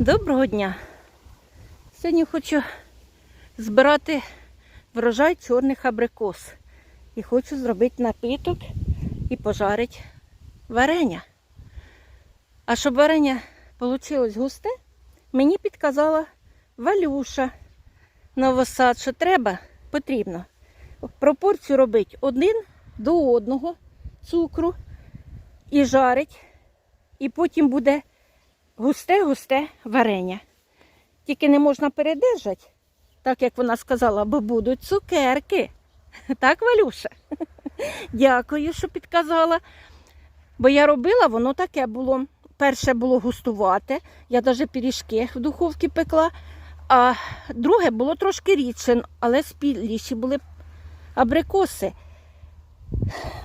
Доброго дня! Сьогодні хочу збирати врожай чорних абрикос. І хочу зробити напиток і пожарити варення. А щоб варення вийшло густе, мені підказала Валюша новосад, що треба, потрібно пропорцію робити один до одного цукру і жарить, і потім буде густе-густе варення. Тільки не можна передержати, так як вона сказала, бо будуть цукерки. Так, Валюша? Дякую, що підказала. Бо я робила, воно таке було. Перше було густувате, я навіть пиріжки в духовці пекла, а друге було трошки рідше, але спіліші були абрикоси.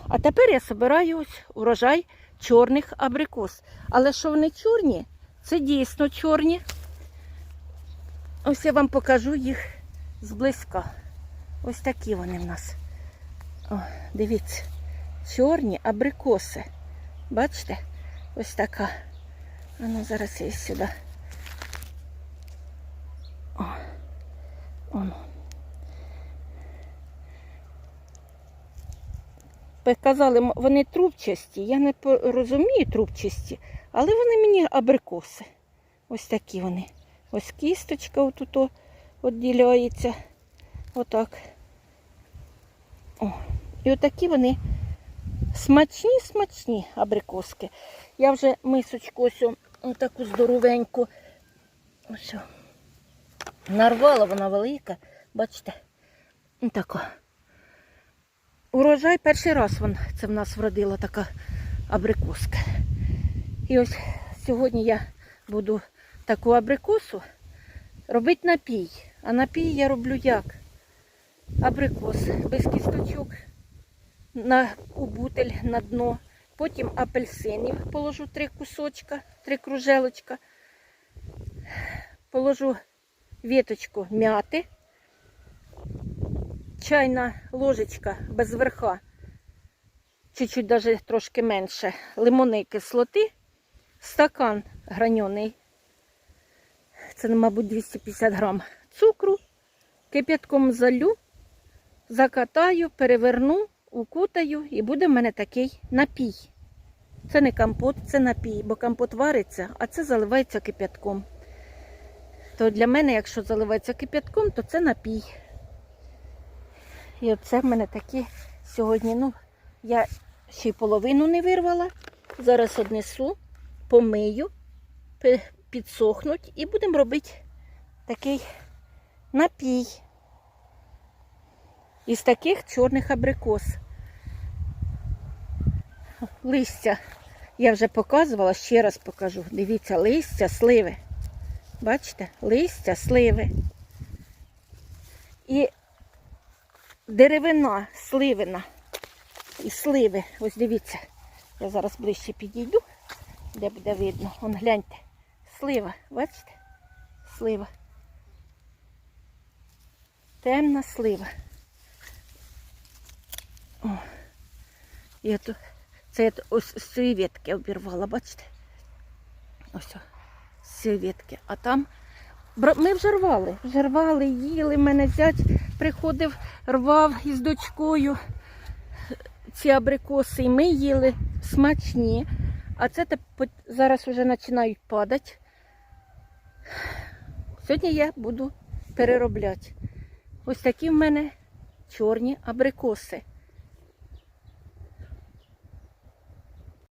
А тепер я збираю урожай чорних абрикос. Але що вони чорні? Це дійсно чорні. Ось я вам покажу їх зблизька. Ось такі вони в нас. О, дивіться, чорні абрикоси. Бачите? Ось така. А ну зараз я сюди. О, оно. Казали, вони трубчасті. Я не розумію трубчасті, але вони мені абрикоси. Ось такі вони. Ось кісточка отут відділяється. Отак. О. І отакі вони смачні, смачні абрикоски. Я вже мисочку ось таку здоровеньку. Ось. Нарвала вона велика. Бачите? Така. Урожай перший раз вон, це в нас вродила така абрикоска. І ось сьогодні я буду таку абрикосу робити напій. А напій я роблю як? Абрикос без кісточок на, у бутель на дно. Потім апельсинів положу три кусочка, три кружелочка. Положу віточку мяти чайна ложечка без верха, чуть-чуть даже трошки менше, лимонної кислоти, стакан граньоний, це, мабуть, 250 грам цукру, кип'ятком залю, закатаю, переверну, укутаю. І буде в мене такий напій. Це не компот, це напій, бо компот вариться, а це заливається кип'ятком. То для мене, якщо заливається кип'ятком, то це напій. І оце в мене такі сьогодні. Ну, я ще й половину не вирвала. Зараз однесу, помию, підсохнуть і будемо робити такий напій із таких чорних абрикос. Листя я вже показувала, ще раз покажу. Дивіться, листя, сливи. Бачите? Листя, сливи. І деревина, сливина і сливи. Ось дивіться, я зараз ближче підійду, де буде видно. Вон гляньте. Слива, бачите? Слива. Темна слива. О. І от, це я ось з цієї ветки обірвала, бачите? Ось з цієї ветки. А там Ми вже рвали, вже рвали, їли. Мене зять приходив, рвав із дочкою ці абрикоси, і ми їли смачні. А це зараз вже починають падати. Сьогодні я буду переробляти. Ось такі в мене чорні абрикоси.